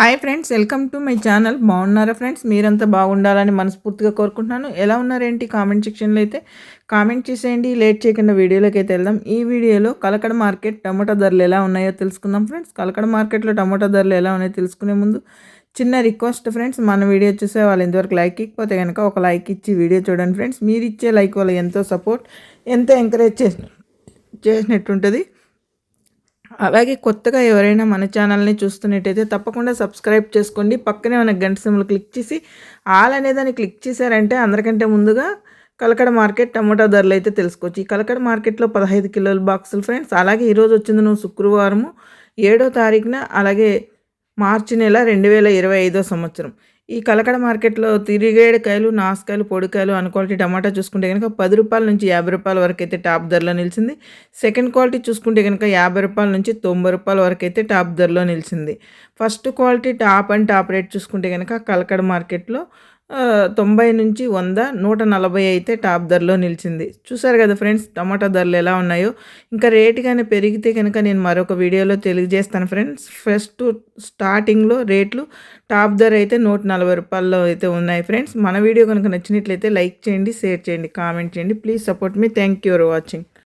Hi friends welcome to my channel. బాగున్నారా friends? మీరంతా బాగుండాలని మనస్ఫూర్తిగా కోరుకుంటున్నాను. ఎలా ఉన్నారేంటి? కామెంట్ సెక్షన్లో అయితే కామెంట్ చేసేయండి. లేట్ చేయకుండా వీడియోలోకి అయితే వెళ్దాం. ఈ వీడియోలో కలకడ మార్కెట్ టమాటా ధరలు ఎలా ఉన్నాయో తెలుసుకుందాం ఫ్రెండ్స్. కలకడ మార్కెట్లో టమాటా ధరలు ఎలా ఉన్నాయో తెలుసుకునే ముందు చిన్న రిక్వెస్ట్ ఫ్రెండ్స్. మన వీడియో చూసే వాళ్ళు ఇంతవరకు లైక్ ఇకపోతే కనుక ఒక లైక్ ఇచ్చి వీడియో చూడండి ఫ్రెండ్స్. మీరు ఇచ్చే లైక్ వల్ల ఎంతో సపోర్ట్ ఎంతో ఎంకరేజ్ చేసిన చేసినట్టుంటుంది అలాగే కొత్తగా ఎవరైనా మన ఛానల్ని చూస్తున్నట్టయితే తప్పకుండా సబ్స్క్రైబ్ చేసుకోండి. పక్కనే ఉన్న గంట సింబల్ క్లిక్ చేసి ఆల్ అనేదాన్ని క్లిక్ చేశారంటే అందరికంటే ముందుగా కలకడ మార్కెట్ టమాటా ధరలు అయితే తెలుసుకోవచ్చు. ఈ కలకడ మార్కెట్లో పదహైదు కిలోల బాక్సులు ఫ్రెండ్స్. అలాగే ఈరోజు వచ్చింది నువ్వు శుక్రవారము ఏడో తారీఖున అలాగే మార్చి నెల రెండు వేల ఇరవై ఐదో సంవత్సరం. ఈ కలకడ మార్కెట్లో తిరిగేడకాయలు నాసుకాయలు పొడికాయలు అన్ క్వాలిటీ టమాటా చూసుకుంటే కనుక పది రూపాయల నుంచి యాభై రూపాయల వరకు అయితే టాప్ ధరలో నిలిచింది. సెకండ్ క్వాలిటీ చూసుకుంటే కనుక యాభై రూపాయల నుంచి తొంభై రూపాయల వరకు అయితే టాప్ ధరలో నిలిచింది. First quality top and top rate చూసుకుంటే కనుక కలకడ మార్కెట్లో తొంభై నుంచి వంద నూట నలభై అయితే టాప్ ధరలో నిలిచింది. చూసారు కదా ఫ్రెండ్స్ టమాటా ధరలు ఎలా ఉన్నాయో. ఇంకా రేటు కానీ పెరిగితే కనుక నేను మరొక వీడియోలో తెలియజేస్తాను ఫ్రెండ్స్. ఫస్ట్ స్టార్టింగ్లో రేట్లు టాప్ ధర అయితే నూట నలభై రూపాయల్లో అయితే ఉన్నాయి ఫ్రెండ్స్. మన వీడియో కనుక నచ్చినట్లయితే లైక్ చేయండి షేర్ చేయండి కామెంట్ చేయండి. Please support me. Thank you for watching.